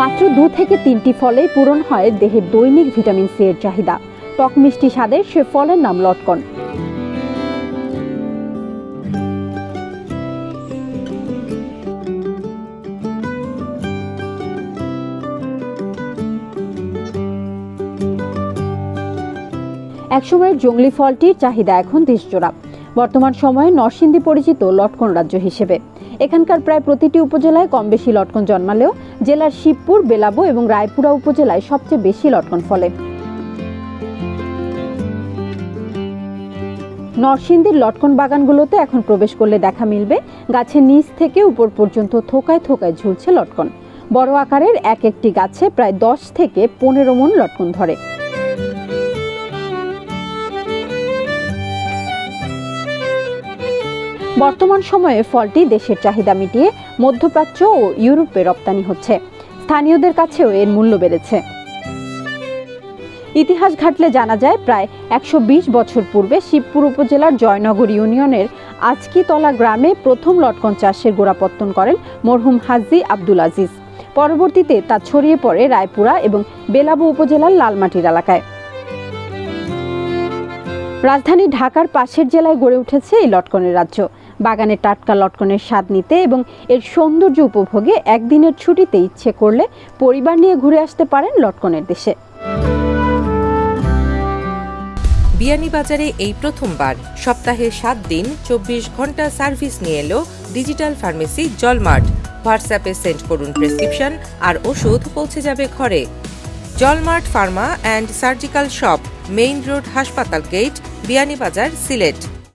মাত্র দু থেকে তিনটি ফলে পূরণ হয় দেহের দৈনিক ভিটামিন সি এর চাহিদা। টক মিষ্টি স্বাদের সে ফলের নাম লটকন। একসময়ের জঙ্গলি ফলটির চাহিদা এখন দেশজোড়া। বর্তমান সময়ে নরসিংদী পরিচিত লটকন রাজ্য হিসেবে। এখানকার প্রায় প্রতিটি উপজেলায় কম বেশি লটকন জন্মালেও জেলার শিবপুর, বেলাবো এবং রায়পুরা উপজেলায় সবচেয়ে বেশি লটকন ফলে। নরসিংদীর লটকন বাগানগুলোতে এখন প্রবেশ করলে দেখা মিলবে, গাছের নিচ থেকে উপর পর্যন্ত থোকায় থোকায় ঝুলছে লটকন। বড় আকারের এক একটি গাছে প্রায় দশ থেকে পনেরো মন লটকন ধরে। বর্তমান সময়ে ফলটি দেশের চাহিদা মিটিয়ে মধ্যপ্রাচ্য ও ইউরোপে রপ্তানি হচ্ছে। স্থানীয়দের কাছেও এর মূল্য বেড়েছে। ইতিহাস ঘাটলে জানা যায়, প্রায় একশো বিশ বছর পূর্বে শিবপুর উপজেলার জয়নগর ইউনিয়নের আজকিতলা গ্রামে প্রথম লটকন চাষের গোড়াপত্তন করেন মরহুম হাজি আব্দুল আজিজ। পরবর্তীতে তা ছড়িয়ে পড়ে রায়পুরা এবং বেলাবু উপজেলার লালমাটির এলাকায়। রাজধানী ঢাকার পাশের জেলায় গড়ে উঠেছে এই লটকনের রাজ্য। বাগানে টাটকা লটকনের স্বাদ নিতে এবং এর সৌন্দর্য উপভোগে একদিনের ছুটিতে ইচ্ছে করলে পরিবার নিয়ে ঘুরে আসতে পারেন লটকনের দেশে। বিয়ানীবাজারে এই প্রথমবার। সপ্তাহে সাত দিন, চব্বিশ ঘণ্টা সার্ভিস নিয়ে এলো ডিজিটাল ফার্মেসি জলমার্ট। হোয়াটসঅ্যাপে সেন্ড করুন প্রেসক্রিপশন আর ওষুধ পৌঁছে যাবে ঘরে। জলমার্ট pharma and surgical shop, main road হাসপাতাল গেট, বিয়ানীবাজার সিলেট।